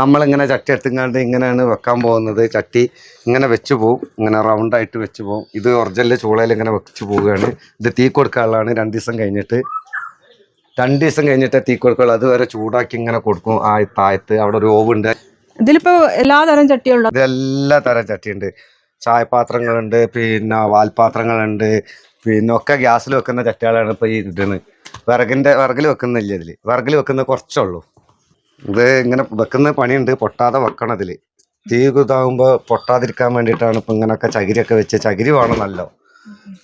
നമ്മളിങ്ങനെ ചട്ടി എടുത്തിങ്ങാണ്ട് ഇങ്ങനെയാണ് വെക്കാൻ പോകുന്നത്? ചട്ടി ഇങ്ങനെ വെച്ച് പോവും. ഇങ്ങനെ റൗണ്ടായിട്ട് വെച്ച് പോവും. ഇത് ഒറിജിനൽ ചൂളയിൽ ഇങ്ങനെ വെച്ച് പോവുകയാണ്. ഇത് തീ കൊടുക്കാനുള്ളതാണ് രണ്ട് ദിവസം കഴിഞ്ഞിട്ട്. രണ്ട് ദിവസം കഴിഞ്ഞിട്ട് തീ കൊടുക്കുള്ളൂ. അതുവരെ ചൂടാക്കി ഇങ്ങനെ കൊടുക്കും. ആ താഴത്ത് അവിടെ ഒരു ഓവുണ്ട്. ഇതിലിപ്പോ എല്ലാ തരം ചട്ടിയുള്ള ഇതെല്ലാ തരം ചട്ടിയുണ്ട്. ചായപാത്രങ്ങളുണ്ട് പിന്നെ വാൽപാത്രങ്ങളുണ്ട് പിന്നെ ഒക്കെ ഗ്യാസിൽ വെക്കുന്ന ചട്ടികളാണ് ഇപ്പോൾ ഈ ഇടുന്നത് വിറകിന്റെ വിറകിൽ വെക്കുന്നില്ല ഇതിൽ വിറകിൽ വെക്കുന്ന കുറച്ചുള്ളൂ ഇത് ഇങ്ങനെ വെക്കുന്ന പണിയുണ്ട്. പൊട്ടാതെ വെക്കണം ഇതിൽ തീ ഇതാകുമ്പോൾ പൊട്ടാതിരിക്കാൻ വേണ്ടിയിട്ടാണ് ഇപ്പം ഇങ്ങനെയൊക്കെ ചകിരിയൊക്കെ വെച്ച് ചകിരി വേണം നല്ലോ.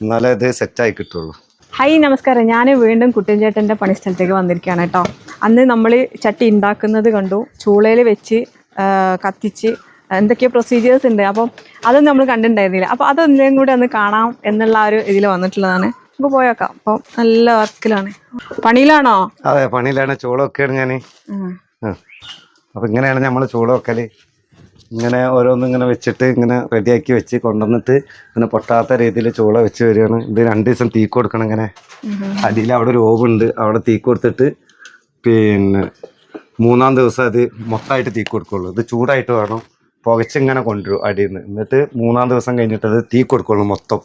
എന്നാലേ ഇത് സെറ്റായി കിട്ടുള്ളൂ. ഹായ് നമസ്കാരം. ഞാൻ വീണ്ടും കുട്ടിൻചേട്ടന്റെ പണിസ്ഥലത്തേക്ക് വന്നിരിക്കുകയാണ് കേട്ടോ. അന്ന് നമ്മൾ ചട്ടി ഉണ്ടാക്കുന്നത് കണ്ടു. ചൂളയിൽ വെച്ച് കത്തിച്ച് എന്തൊക്കെയോ പ്രൊസീജിയേഴ്സ് ഉണ്ട്. അപ്പം അതൊന്നും നമ്മൾ കണ്ടിട്ടുണ്ടായിരുന്നില്ല. അപ്പോൾ അതൊന്നും കൂടി ഒന്ന് കാണാം എന്നുള്ള ഒരു ഇതിൽ വന്നിട്ടുള്ളതാണ്. നമുക്ക് പോയേക്കാം അപ്പം നല്ല വർക്കിലാണ്. പണിയിലാണോ? അതെ പണിയിലാണ്. ചൂളൊക്കെയാണ് ഞാൻ. അപ്പം ഇങ്ങനെയാണ് നമ്മൾ ചോളം വെക്കൽ ഇങ്ങനെ ഓരോന്നും ഇങ്ങനെ വെച്ചിട്ട് ഇങ്ങനെ റെഡിയാക്കി വെച്ച് കൊണ്ടുവന്നിട്ട് ഇങ്ങനെ പൊട്ടാത്ത രീതിയിൽ ചൂള വെച്ച് വരികയാണ് ഇത് രണ്ട് ദിവസം തീ കൊടുക്കണം ഇങ്ങനെ. അടിയിൽ അവിടെ ഒരു ഓവുണ്ട്. അവിടെ തീ കൊടുത്തിട്ട് പിന്നെ മൂന്നാം ദിവസം അത് മൊത്തമായിട്ട് തീ കൊടുക്കുള്ളൂ. ഇത് ചൂടായിട്ട് വേണം. പുകച്ചിങ്ങനെ കൊണ്ടുവരും അടിയിൽ നിന്ന് എന്നിട്ട് മൂന്നാം ദിവസം കഴിഞ്ഞിട്ട് അത് തീ കൊടുക്കുള്ളൂ മൊത്തം.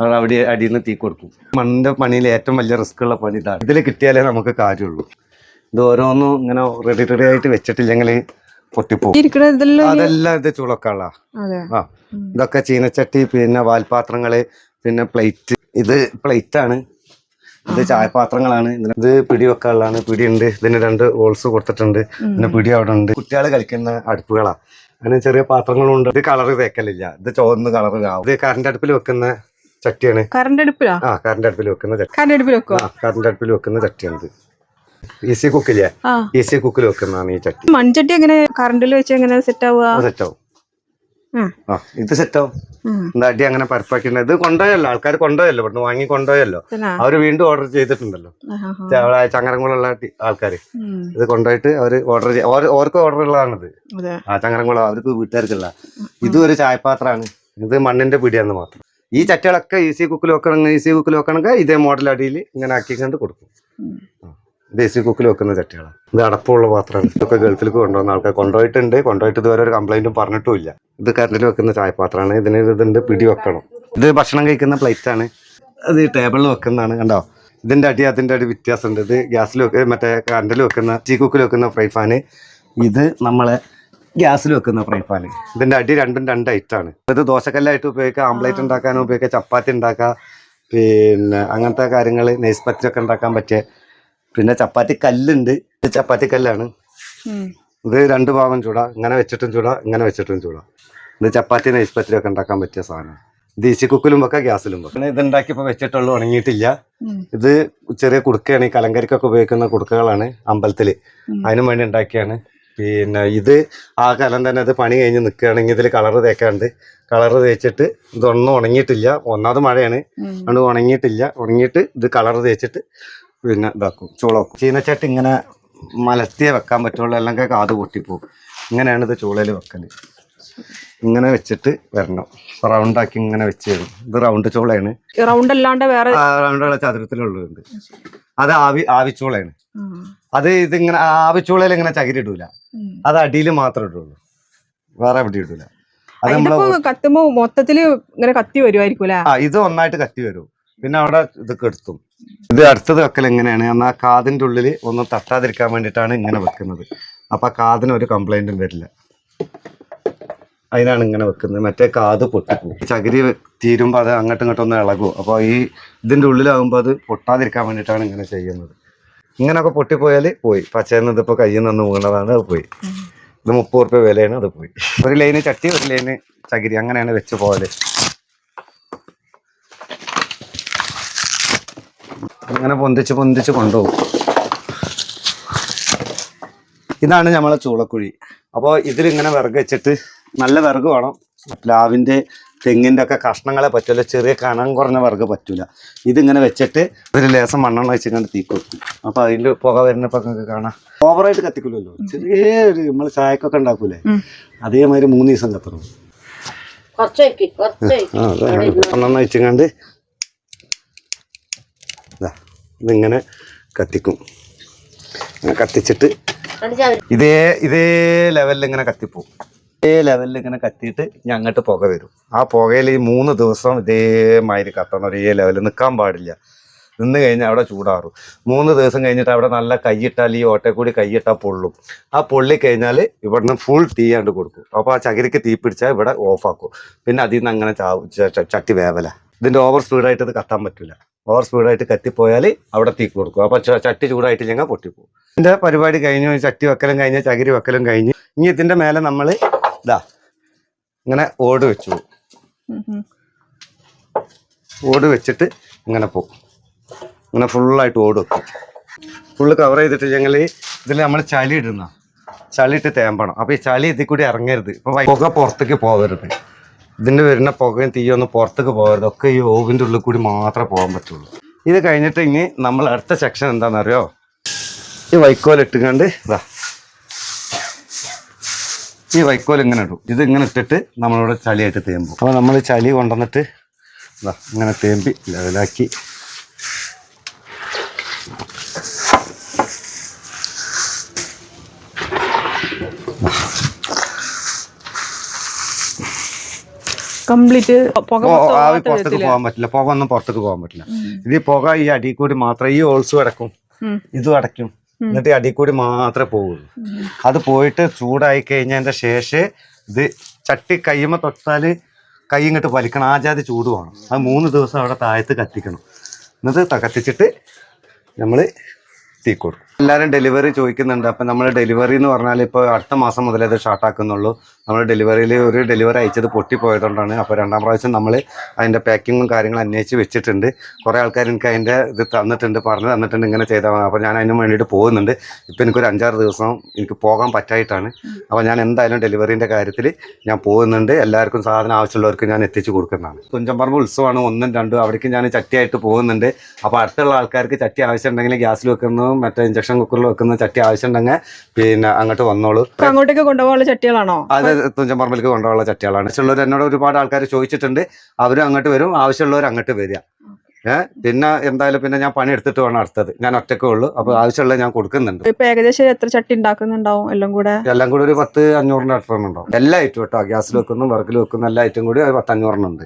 അത് അവിടെ അടിയിൽ നിന്ന് തീ കൊടുക്കും. മണ്ണിന്റെ പണിയിൽ ഏറ്റവും വലിയ റിസ്ക് ഉള്ള പണി ഇതാണ്. ഇതിൽ കിട്ടിയാലേ നമുക്ക് കാര്യമുള്ളൂ. ഇത് ഓരോന്നും ഇങ്ങനെ റെഡി റെഡി ആയിട്ട് വെച്ചിട്ടില്ലെങ്കിൽ പൊട്ടിപ്പോകും അതെല്ലാം ഇത് ചുളക്കള ആ ഇതൊക്കെ ചീനച്ചട്ടി പിന്നെ വാൽപാത്രങ്ങൾ പിന്നെ പ്ലേറ്റ് ഇത് പ്ലേറ്റ് ആണ്. ഇത് ചായപാത്രങ്ങളാണ്. ഇത് പിടി വെക്കാനുള്ളതാണ് പിടി ഉണ്ട് ഇതിന് രണ്ട് ഹോൾസ് കൊടുത്തിട്ടുണ്ട്. പിന്നെ പിടി അവിടെ ഉണ്ട് കുട്ടികൾ കളിക്കുന്ന അടുപ്പുകളാ. അങ്ങനെ ചെറിയ പാത്രങ്ങളും ഉണ്ട് ഇത് കളർ തേക്കലില്ല. ഇത് ചുവന്ന് കളർ ആവും ഇത് കറണ്ട് അടുപ്പിൽ വെക്കുന്ന ചട്ടിയാണ്. കറണ്ട് അടുപ്പിലോ? ആ കറണ്ട് അടുപ്പിൽ വെക്കുന്ന ചട്ടി. കറണ്ട് അടുപ്പിൽ വെക്കുന്ന ചട്ടിയാണ് ഈസി കുക്കില്ലേ ഈസി കുക്കിൽ വെക്കുന്നതാണ് ഈ ചട്ടി. മൺചട്ടി എങ്ങനെ കറണ്ടിൽ വെച്ച് എങ്ങനെ സെറ്റ് ആവുക? സെറ്റ് ആവും. ആ. ഇത് സെറ്റാവും ആവും. അടി അങ്ങനെ പരപ്പാക്കിണ്ട് ഇത് കൊണ്ടുപോയല്ലോ ആൾക്കാർ കൊണ്ടുപോയല്ലോ ഇവിടുന്ന് വാങ്ങി കൊണ്ടുപോയല്ലോ. അവർ വീണ്ടും ഓർഡർ ചെയ്തിട്ടുണ്ടല്ലോ. ചങ്ങരംകുളമുള്ള ആൾക്കാർ ഇത് കൊണ്ടുപോയിട്ട് അവർ ഓർഡർ ഓർക്ക് ഓർഡർ ഉള്ളതാണിത്. ആ ചങ്ങരംകുളം അവർക്ക് വീട്ടുകാർക്കുള്ള. ഇത് ഒരു ചായപാത്രമാണ്. ഇത് മണ്ണിന്റെ പിടിയാന്ന് മാത്രം. ഈ ചട്ടികളൊക്കെ ഈസി കുക്കിൽ വെക്കണമെങ്കിൽ ഈസി കുക്കിൽ വെക്കണമെങ്കിൽ ഇതേ മോഡൽ അടിയിൽ ഇങ്ങനെ ആക്കിക്കൊണ്ട് കൊടുക്കും. ഈസി കുക്കിൽ വെക്കുന്ന ചട്ടികളാണ് ഇത് അടപ്പമുള്ള പാത്രമാണ്. ഇതൊക്കെ ഗൾഫിലേക്ക് കൊണ്ടുവന്ന ആൾക്കാർ കൊണ്ടുപോയിട്ടുണ്ട്. കൊണ്ടുപോയിട്ട് ഇതുവരെ ഒരു കംപ്ലൈന്റും പറഞ്ഞിട്ടുമില്ല. ഇത് കറണ്ടിൽ വെക്കുന്ന ചായപാത്രമാണ്. ഇതിന് ഇതിന്റെ പിടി വെക്കണം. ഇത് ഭക്ഷണം കഴിക്കുന്ന പ്ലേറ്റാണ് അത് ഈ ടേബിളിൽ വെക്കുന്നതാണ്. കണ്ടോ? ഇതിന്റെ അടി അതിന്റെ അടി വ്യത്യാസമുണ്ട്. ഇത് ഗ്യാസിൽ വെക്ക മറ്റേ കറണ്ടിൽ വെക്കുന്ന ചീ കുക്കിൽ വെക്കുന്ന ഫ്രൈ ഫാന് ഇത് നമ്മളെ ഗ്യാസിൽ വെക്കുന്ന ഫ്രൈ ഫാൻ ഇതിന്റെ അടി രണ്ടും രണ്ട് ഐറ്റാണ് ഇത് ദോശക്കല്ലായിട്ട് ഉപയോഗിക്കാം ആംപ്ലേറ്റ് ഉണ്ടാക്കാനും ഉപയോഗിക്കാം ചപ്പാത്തി ഉണ്ടാക്കാം പിന്നെ അങ്ങനത്തെ കാര്യങ്ങൾ നെയ്സ് പത്തിരൊക്കെ ഉണ്ടാക്കാൻ പറ്റിയ പിന്നെ ചപ്പാത്തി കല്ലുണ്ട്. ചപ്പാത്തി കല്ലാണ്. ഇത് രണ്ട് ഭാഗം ചൂട. ഇങ്ങനെ വെച്ചിട്ടും ചൂട ഇങ്ങനെ വെച്ചിട്ടും ചൂട. ഇത് ചപ്പാത്തി നൈസ് പത്തിരൊക്കെ ഉണ്ടാക്കാൻ പറ്റിയ സാധനം ദേശീയ കുക്കിലും വെക്കാം ഗ്യാസിലും വെക്കാം. ഇത് ഉണ്ടാക്കിയപ്പോൾ വെച്ചിട്ടുള്ളൂ ഉണങ്ങിയിട്ടില്ല. ഇത് ചെറിയ കുടുക്കയാണ് ഈ കലങ്കരിക്കൊക്കെ ഉപയോഗിക്കുന്ന കുടുക്കകളാണ് അമ്പലത്തിൽ അതിനു വേണ്ടി ഉണ്ടാക്കിയാണ്. പിന്നെ ഇത് ആ കലം തന്നെ അത് പണി കഴിഞ്ഞ് നിൽക്കുകയാണെങ്കിൽ ഇതിൽ കളറ് തേക്കാണ്ട് കളറ് തേച്ചിട്ട് ഇതൊന്നും ഉണങ്ങിയിട്ടില്ല. ഒന്നാമത് മഴയാണ്. അതുകൊണ്ട് ഉണങ്ങിയിട്ടില്ല. ഉണങ്ങിയിട്ട് ഇത് കളർ തേച്ചിട്ട് പിന്നെ ഇതാക്കും ചൂളാക്കും. ചീനച്ചട്ടി ഇങ്ങനെ മലത്തിയേ വെക്കാൻ പറ്റുള്ളൂ അല്ലെങ്കിൽ കാത് പൊട്ടിപ്പോകും ഇങ്ങനെയാണ് ഇത് ചൂളയിൽ വെക്കൽ ഇങ്ങനെ വെച്ചിട്ട് വരണം. റൗണ്ട് ആക്കി ഇങ്ങനെ വെച്ച് തരും. ഇത് റൗണ്ട് ചോളയാണ്. റൗണ്ട് അല്ലാണ്ട് വേറെ റൗണ്ടുള്ള ചതുരത്തിലുള്ളതുണ്ട്. അത് ആവി ആവിച്ചൂളയാണ്. അത് ഇതിങ്ങനെ ആവിച്ചൂളയിൽ ഇങ്ങനെ ചകിരി ഇടൂല അത് അടിയിൽ മാത്രമേ ഇടുള്ളൂ. വേറെ എവിടെ ഇടൂല. അത് നമ്മളെ കത്തുമ്പോ മൊത്തത്തിൽ ഇങ്ങനെ കത്തി വരുമായിരിക്കും ഇത് ഒന്നായിട്ട് കത്തി വരും. പിന്നെ അവിടെ ഇത് കെടുത്തും ഇത് അടുത്തത് വെക്കൽ എങ്ങനെയാണ്? എന്നാൽ കാതിന്റെ ഉള്ളിൽ ഒന്നും തട്ടാതിരിക്കാൻ വേണ്ടിയിട്ടാണ് ഇങ്ങനെ വെക്കുന്നത്. അപ്പൊ കാതിന് ഒരു കംപ്ലൈന്റും വരില്ല. അതിനാണ് ഇങ്ങനെ വെക്കുന്നത്. മറ്റേ കാത് പൊട്ടിപ്പോകും. ചകിരി തീരുമ്പോൾ അത് അങ്ങോട്ടും ഇങ്ങോട്ടും ഒന്ന് ഇളകും. അപ്പോൾ ഈ ഇതിന്റെ ഉള്ളിലാകുമ്പോൾ അത് പൊട്ടാതിരിക്കാൻ വേണ്ടിയിട്ടാണ് ഇങ്ങനെ ചെയ്യുന്നത്. ഇങ്ങനെയൊക്കെ പൊട്ടിപ്പോയാൽ പോയി. പച്ചയെന്ന് ഇതിപ്പോൾ കയ്യിൽ നിന്ന് വീണതാണ് അത് പോയി. ഇത് മുപ്പത് റുപ്യ വിലയാണ് അത് പോയി. ഒരു ലൈന് ചട്ടി ഒരു ലൈന് ചകിരി അങ്ങനെയാണ് വെച്ച് പോകൽ. അങ്ങനെ പൊന്തിച്ച് പൊന്തിച്ച് കൊണ്ടുപോകും. ഇതാണ് നമ്മളെ ചൂളക്കുഴി. അപ്പോൾ ഇതിലിങ്ങനെ വിറക് വെച്ചിട്ട് നല്ല വിറക് വേണം. പ്ലാവിന്റെ തെങ്ങിന്റെ ഒക്കെ കഷ്ണങ്ങളെ പറ്റില്ല ചെറിയ കണം കുറഞ്ഞ വിറക് പറ്റൂല. ഇതിങ്ങനെ വെച്ചിട്ട് ഒരു ലേസം മണ്ണെണ്ണ വെച്ചിട്ട് തീ കൊടുക്കും അപ്പോൾ അതിന്റെ പുക വരുന്നപ്പോൾ നിങ്ങൾക്ക് കാണാം. ഓവറായിട്ട് കത്തിക്കില്ലല്ലോ. ചെറിയ ഒരു നമ്മൾ ചായക്കൊക്കെ ഉണ്ടാക്കൂലേ. അതേമാതിരി മൂന്ന് ദിവസം കത്തണം മണ്ണെണ്ണ വെച്ചിങ്ങാണ്ട് ഇതിങ്ങനെ കത്തിക്കും. ഇങ്ങനെ കത്തിച്ചിട്ട് ഇതേ ഇതേ ലെവലിൽ ഇങ്ങനെ കത്തിപ്പോവും. ഇതേ ലെവലിൽ ഇങ്ങനെ കത്തിയിട്ട് ഞങ്ങട്ട് പുക വരും. ആ പുകയിൽ ഈ മൂന്ന് ദിവസം ഇതേമാതിരി കത്തണം. ഒരേ ലെവലിൽ നിൽക്കാൻ പാടില്ല. നിന്ന് കഴിഞ്ഞാൽ അവിടെ ചൂടാറും. മൂന്ന് ദിവസം കഴിഞ്ഞിട്ട് അവിടെ നല്ല കൈയിട്ടാൽ ഈ ഓട്ടക്കൂടി കൂടി കൈയിട്ടാൽ പൊള്ളും. ആ പൊള്ളി കഴിഞ്ഞാൽ ഇവിടുന്ന് ഫുൾ തീ ആണ്ട് കൊടുക്കും. അപ്പോൾ ആ ചകിരിക്ക് തീ പിടിച്ചാൽ ഇവിടെ ഓഫാക്കും പിന്നെ അതിൽ നിന്ന് അങ്ങനെ ചട്ടി വേവല. ഇതിന്റെ ഓവർ സ്പീഡായിട്ട് ഇത് കത്താൻ പറ്റില്ല ഓവർ സ്പീഡായിട്ട് കത്തിപ്പോയാൽ അവിടെ തീ കൊടുക്കും. അപ്പോൾ ചട്ടി ചൂടായിട്ട് ഞങ്ങൾ പൊട്ടിപ്പോകും. ഇതിന്റെ പരിപാടി കഴിഞ്ഞു ചട്ടി വെക്കലും കഴിഞ്ഞ് ചകിരി വെക്കലും കഴിഞ്ഞ് ഇനി ഇതിന്റെ മേലെ നമ്മൾ ഇതാ ഇങ്ങനെ ഓട് വെച്ചു. ഓട് വെച്ചിട്ട് ഇങ്ങനെ പോകും. ഇങ്ങനെ ഫുള്ളായിട്ട് ഓട് വെക്കും. ഫുള്ള് കവർ ചെയ്തിട്ട് ഞങ്ങൾ ഇതിൽ നമ്മൾ ചളി ഇടുന്ന ചളി ഇട്ട് തേമ്പണം. അപ്പോൾ ഈ ചളി ഇതിൽ കൂടി ഇറങ്ങരുത്. ഇപ്പോൾ പുക പുറത്തേക്ക് പോകരുത്. ഇതിന്റെ വരുന്ന പുകയും തീയൊന്നും പുറത്തേക്ക് പോകരുത്. ഒക്കെ ഈ ഓവിന്റെ ഉള്ളിൽ കൂടി മാത്രമേ പോകാൻ പറ്റുള്ളൂ. ഇത് കഴിഞ്ഞിട്ട് ഇനി നമ്മൾ അടുത്ത സെക്ഷൻ എന്താണെന്നറിയോ? ഈ വൈക്കോൽ ഇട്ടുകൊണ്ട് ഇതാ ഈ വൈക്കോൽ ഇങ്ങനെ ഇടും. ഇത് ഇങ്ങനെ ഇട്ടിട്ട് നമ്മളിവിടെ ചളിയായിട്ട് തേമ്പും. അപ്പോൾ നമ്മൾ ചളി കൊണ്ടുവന്നിട്ട് ഇതാ ഇങ്ങനെ തേമ്പി ലെവലാക്കി കംപ്ലീറ്റ് പുക ആവി പുറത്തേക്ക് പോകാൻ പറ്റില്ല. പുക ഒന്നും പുറത്തേക്ക് പോകാൻ പറ്റില്ല. ഇത് പുക ഈ അടി കൂടി മാത്രം ഈ ഓൾസും അടക്കും. ഇതും അടയ്ക്കും. എന്നിട്ട് ഈ അടി കൂടി മാത്രമേ പോവുള്ളൂ. അത് പോയിട്ട് ചൂടായി കഴിഞ്ഞതിന്റെ ശേഷം ഇത് ചട്ടി കയ്യുമ്മ തൊട്ടാൽ കൈ ഇങ്ങോട്ട് വലിക്കണം. ആ ജാതി ചൂട് വേണം. അത് മൂന്ന് ദിവസം അവിടെ താഴത്ത് കത്തിക്കണം. എന്നിട്ട് കത്തിച്ചിട്ട് നമ്മൾ തീ കൊടുക്കും. എല്ലാവരും ഡെലിവറി ചോദിക്കുന്നുണ്ട്. അപ്പം നമ്മൾ ഡെലിവറി എന്ന് പറഞ്ഞാൽ ഇപ്പോൾ അടുത്ത മാസം മുതലേ ഇത് സ്റ്റാർട്ടാക്കുന്നുള്ളൂ നമ്മൾ ഡെലിവറിയിൽ ഒരു ഡെലിവറി അയച്ചത് പൊട്ടിപ്പോയതുകൊണ്ടാണ്. അപ്പോൾ രണ്ടാം പ്രാവശ്യം നമ്മൾ അതിന്റെ പാക്കിങ്ങും കാര്യങ്ങളും അന്വേഷിച്ച് വെച്ചിട്ടുണ്ട്. കുറേ ആൾക്കാർ എനിക്ക് അതിന്റെ ഇത് തന്നിട്ടുണ്ട് പറഞ്ഞ് തന്നിട്ടുണ്ട് ഇങ്ങനെ ചെയ്താൽ അപ്പോൾ ഞാൻ അതിന് വേണ്ടിയിട്ട് പോകുന്നുണ്ട്. ഇപ്പം എനിക്കൊരു അഞ്ചാറ് ദിവസം എനിക്ക് പോകാൻ പറ്റായിട്ടാണ്. അപ്പോൾ ഞാൻ എന്തായാലും ഡെലിവറീന്റെ കാര്യത്തിൽ ഞാൻ പോകുന്നുണ്ട്. എല്ലാവർക്കും സാധനം ആവശ്യമുള്ളവർക്ക് ഞാൻ എത്തിച്ചു കൊടുക്കുന്നതാണ്. തുഞ്ചമ്പറമ്പ് ഉത്സവമാണ് ഒന്നും രണ്ടും അവിടേക്ക് ഞാൻ ചട്ടിയായിട്ട് പോകുന്നുണ്ട്. അപ്പോൾ അടുത്തുള്ള ആൾക്കാർക്ക് ചട്ടി ആവശ്യമുണ്ടെങ്കിൽ ഗ്യാസിൽ വെക്കുന്നതും മറ്റേ ഇഞ്ചക്ഷൻ കുക്കറിൽ വെക്കുന്ന ചട്ടി ആവശ്യമുണ്ടെങ്കിൽ പിന്നെ അങ്ങോട്ട് വന്നോളൂ. അങ്ങോട്ടേക്ക് കൊണ്ടുപോകാനുള്ള ചട്ടികളാണോ? അത് തുഞ്ചമ്പറമ്പിലേക്ക് കൊണ്ടുപോകാനുള്ള ചട്ടികളാണ്. ഉള്ളവർ എന്നോട് ഒരുപാട് ആൾക്കാർ ചോദിച്ചിട്ടുണ്ട്. അവരും അങ്ങോട്ട് വരും. ആവശ്യമുള്ളവർ അങ്ങോട്ട് വരിക. ഏഹ് പിന്നെ എന്തായാലും പിന്നെ ഞാൻ പണി എടുത്തിട്ട് വേണം അടുത്തത്. ഞാൻ ഒറ്റക്കേ ഉള്ളൂ. അപ്പൊ ആവശ്യമുള്ള ഞാൻ കൊടുക്കുന്നുണ്ട്. ഇപ്പൊ ഏകദേശം എത്ര ചട്ടി ഉണ്ടാക്കുന്നുണ്ടാവും എല്ലാം കൂടെ? എല്ലാം കൂടെ ഒരു പത്ത് അഞ്ഞൂറിന്റെ അടുത്തുണ്ടാവും ഉണ്ടാവും. എല്ലാ ഐറ്റം കേട്ടോ. ഗ്യാസിൽ വെക്കുന്നു വിറകിൽ വെക്കുന്നു എല്ലാ ഐറ്റം കൂടി ഒരു പത്ത് അഞ്ഞൂറിനുണ്ട്